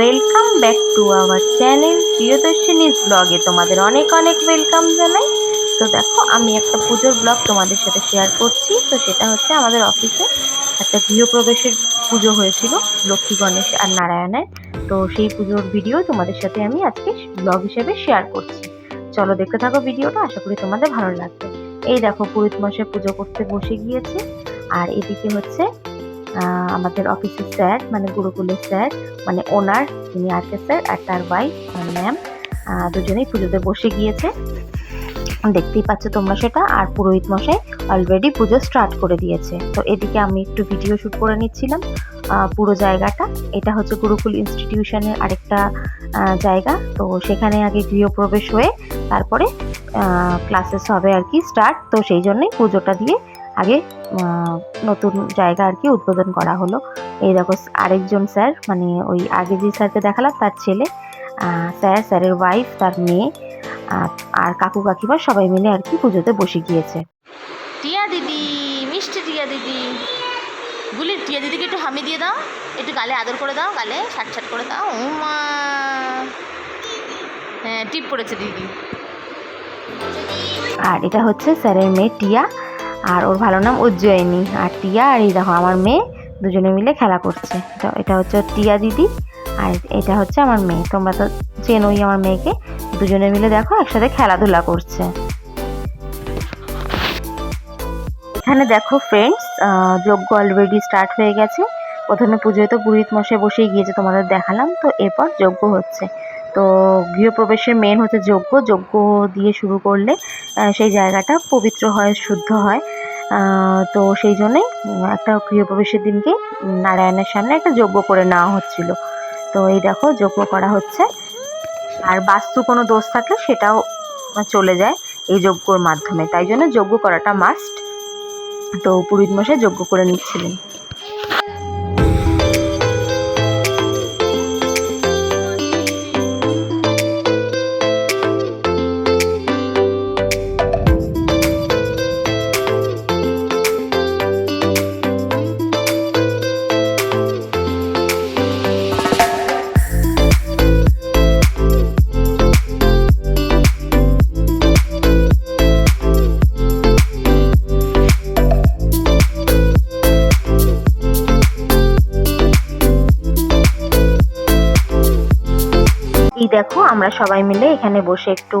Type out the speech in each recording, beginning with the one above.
Welcome back to our channel প্রিয়দর্শিনীর ব্লগে তোমাদের অনেক অনেক ওয়েলকাম জানাই। তো দেখো, আমি একটা পুজোর ব্লগ তোমাদের সাথে শেয়ার করছি। তো সেটা হচ্ছে আমাদের অফিসে একটা গৃহপ্রবেশের পুজো হয়েছিল লক্ষ্মী গণেশ আর নারায়ণের। তো সেই পুজোর ভিডিও তোমাদের সাথে আমি আজকে ব্লগ হিসেবে শেয়ার করছি। চলো দেখতে থাকো ভিডিওটা আশা করি তোমাদের ভালো লাগবে। এই দেখো পুরোহিত মশাই পুজো করতে বসে গিয়েছে। আর এদিকে হচ্ছে আমাদের অফিসের স্যার মানে গুরুকুলের স্যার মানে ওনার, যিনি আছে স্যার, আর তার ওয়াইফ ম্যাম দুজনেই পুজোতে বসে গিয়েছে। দেখতেই পাচ্ছ তোমরা সেটা, আর পুরোহিত মশাই অলরেডি পুজো স্টার্ট করে দিয়েছে। তো এদিকে আমি একটু ভিডিও শুট করে নিচ্ছিলাম পুরো জায়গাটা। এটা হচ্ছে গুরুকুল ইনস্টিটিউশনের আরেকটা জায়গা। তো সেখানে আগে গৃহপ্রবেশ হয়ে তারপরে ক্লাসেস হবে আর কি স্টার্ট তো সেই জন্যই পুজোটা দিয়ে আগে নতুন জায়গা আর কি উদ্বোধন করা হলো। এই দেখো আরেকজন স্যার মানে ওই আগে যে স্যারকে দেখালাম তার ছেলে স্যার স্যারের ওয়াইফ তার মেয়ে আর কাকু কাকিমা সবাই মিলে আর কি পুজোতে বসে গিয়েছে। টিয়া দিদি মিষ্টি টিয়া দিদি। গুলি টিয়া দিদিকে একটু হামি দিয়ে দাও। একটু গালে আদর করে দাও গালে ছাট ছাট করে দাও। ও মা। হ্যাঁ টিপ পড়েছে দিদি। আর এটা হচ্ছে স্যারের মেয়ে টিয়া। আর ওর ভালো নাম উজ্জয়িনী। আর টিয়া আর এই দেখো, আমার মেয়ে দুজনে মিলে খেলা করছে। এটা হচ্ছে টিয়া দিদি আর এটা হচ্ছে আমার মেয়ে। তোমরা তো চেনোই আমার মেয়েকে। দুজনে মিলে দেখো, একসাথে খেলাধুলা করছে। এখানে দেখো ফ্রেন্ডস যজ্ঞ অলরেডি স্টার্ট হয়ে গেছে। প্রথমে পুজোয় তো পুরোহিত মশাই বসেই গিয়েছে, তোমাদের দেখালাম। তো এরপর যজ্ঞ হচ্ছে। তো গৃহপ্রবেশের মেন হচ্ছে যজ্ঞ। যজ্ঞ দিয়ে শুরু করলে সেই জায়গাটা পবিত্র হয়, শুদ্ধ হয়। তো সেই জন্যই একটা গৃহপ্রবেশের দিনকে নারায়ণের সামনে একটা যজ্ঞ করে নেওয়া হচ্ছিল। তো এই দেখো, যজ্ঞ করা হচ্ছে। আর বাস্তু কোনো দোষ থাকলে সেটাও চলে যায় এই যজ্ঞর মাধ্যমে। তাই জন্য যজ্ঞ করাটা মাস্ট তো পুরোহিত মশাই যজ্ঞ করে নিচ্ছিলেন। এই দেখো, আমরা সবাই মিলে এখানে বসে একটু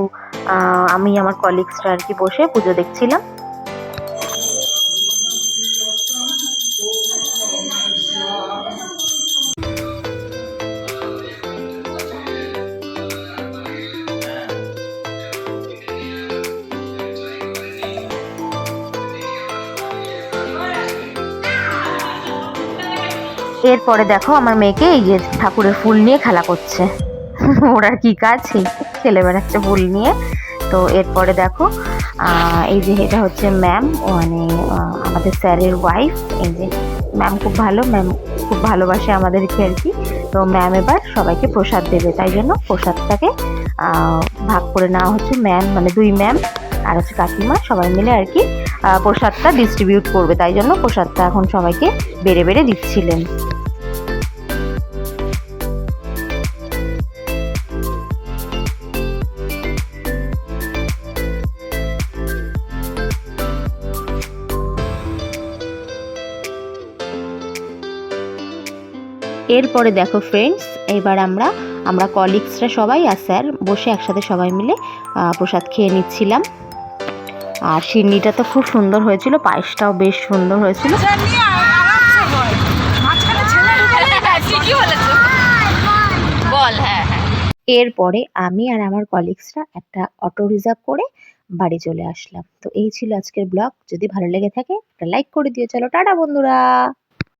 আমি আমার কলিগসরা আর কি বসে পুজো দেখছিলাম। এরপরে দেখো, আমার মেয়েকে এই যে ঠাকুরের ফুল নিয়ে খেলা করছে। ওর আর কি কাজ? সেই বেড়াচ্ছে ভুল নিয়ে। তো এরপরে দেখো এই যে এটা হচ্ছে ম্যাম মানে আমাদের স্যারের ওয়াইফ এই যে ম্যাম খুব ভালো ম্যাম খুব ভালোবাসে আমাদেরকে আর কি। তো ম্যাম এবার সবাইকে প্রসাদ দেবে। তাই জন্য প্রসাদটাকে ভাগ করে নেওয়া হচ্ছে ম্যাম মানে দুই ম্যাম আর হচ্ছে কাকিমা। সবাই মিলে আর কি প্রসাদটা ডিস্ট্রিবিউট করবে। তাই জন্য প্রসাদটা এখন সবাইকে বেড়ে বেড়ে দিচ্ছিলেন। এরপরে দেখো ফ্রেন্ডস এবার আমরা আমরা কলিগসরা সবাই আর স্যার বসে একসাথে সবাই মিলে প্রসাদ খেয়ে নিচ্ছিলাম। আর সিন্নিটা তো খুব সুন্দর হয়েছিল পায়েসটাও বেশ সুন্দর হয়েছিল। বল হ্যাঁ হ্যাঁ। এরপরে আমি আর আমার কলিগসরা একটা অটো রিজার্ভ করে বাড়ি চলে আসলাম। তো এই ছিল আজকের ব্লগ যদি ভালো লেগে থাকে একটা লাইক করে দিও। চলো টাটা বন্ধুরা।